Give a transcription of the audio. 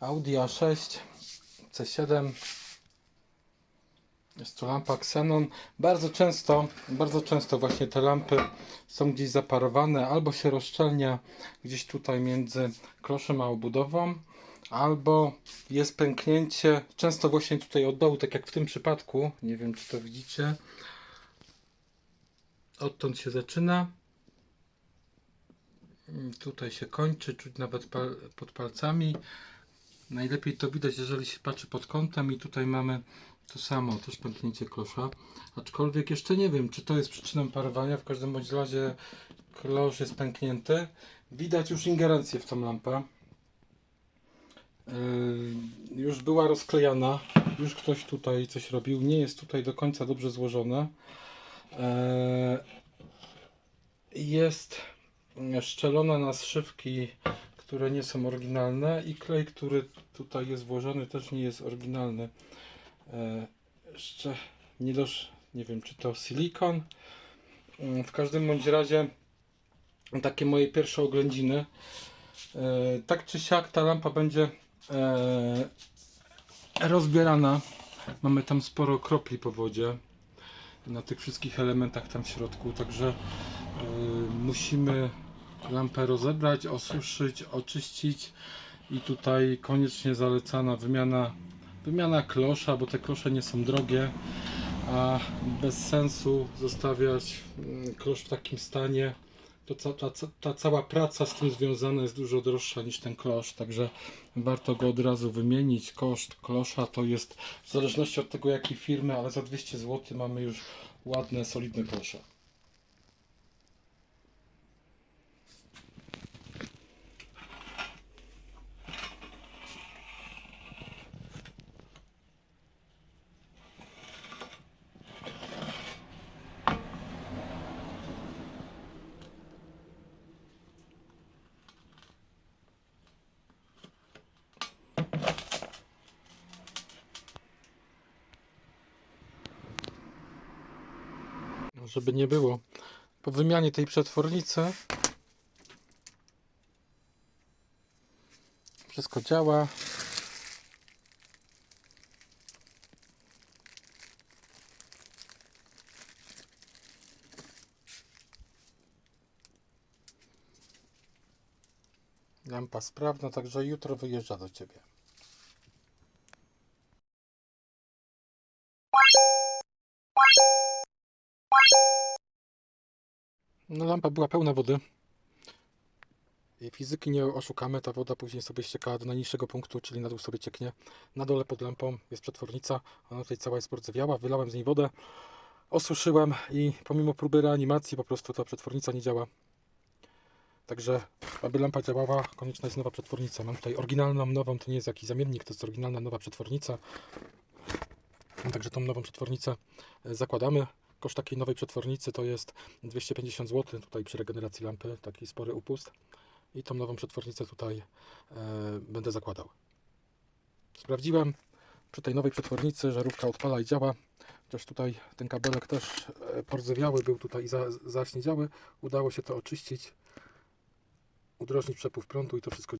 Audi A6 C7 jest tu lampa Xenon. Bardzo często, bardzo często właśnie te lampy są gdzieś zaparowane, albo się rozszczelnia gdzieś tutaj między kloszem a obudową, albo jest pęknięcie, często właśnie tutaj od dołu, tak jak w tym przypadku, nie wiem czy to widzicie, odtąd się zaczyna, tutaj się kończy, czuć nawet pod palcami. Najlepiej to widać, jeżeli się patrzy pod kątem i tutaj mamy to samo, też pęknięcie klosza. Aczkolwiek jeszcze nie wiem, czy to jest przyczyną parowania. W każdym bądź razie klosz jest pęknięty. Widać już ingerencję w tą lampę. Yy, już była rozklejana. Już ktoś tutaj coś robił. Nie jest tutaj do końca dobrze złożone. Yy, jest szczelona na zszywki, które nie są oryginalne i klej, który tutaj jest włożony też nie jest oryginalny. E, jeszcze nie dosz, nie wiem czy to silikon. Mm, W każdym bądź razie takie moje pierwsze oględziny. E, tak czy siak ta lampa będzie e, rozbierana. Mamy tam sporo kropli po wodzie na tych wszystkich elementach tam w środku, także musimy lampę rozebrać, osuszyć, oczyścić i tutaj koniecznie zalecana wymiana, wymiana klosza, bo te klosze nie są drogie, a bez sensu zostawiać mm, klosz w takim stanie. To ca, ta, ta cała praca z tym związana jest dużo droższa niż ten klosz, także warto go od razu wymienić. Koszt klosza to jest w zależności od tego jakiej firmy, ale za 200 zł mamy już ładne, solidne klosze. Żeby nie było. Po wymianie tej przetwornicy wszystko działa. Lampa sprawna, także jutro wyjeżdża do Ciebie. No, lampa była pełna wody. I Fizyki nie oszukamy, ta woda później sobie ściekała do najniższego punktu, czyli na dół sobie cieknie. Na dole pod lampą jest przetwornica, ona tutaj cała jest porzewiała, wylałem z niej wodę, osuszyłem i pomimo próby reanimacji po prostu ta przetwornica nie działa. Także, aby lampa działała, konieczna jest nowa przetwornica. Mam tutaj oryginalną, nową, to nie jest jakiś zamiennik, to jest oryginalna, nowa przetwornica. Także tą nową przetwornicę zakładamy. Koszt takiej nowej przetwornicy to jest 250 zł, tutaj przy regeneracji lampy, taki spory upust. I tą nową przetwornicę tutaj e, będę zakładał. Sprawdziłem przy tej nowej przetwornicy, żarówka odpala i działa. Chociaż tutaj ten kabelek też e, pordzewiały był tutaj i za, zaśniedziały. Udało się to oczyścić, udrożnić przepływ prądu i to wszystko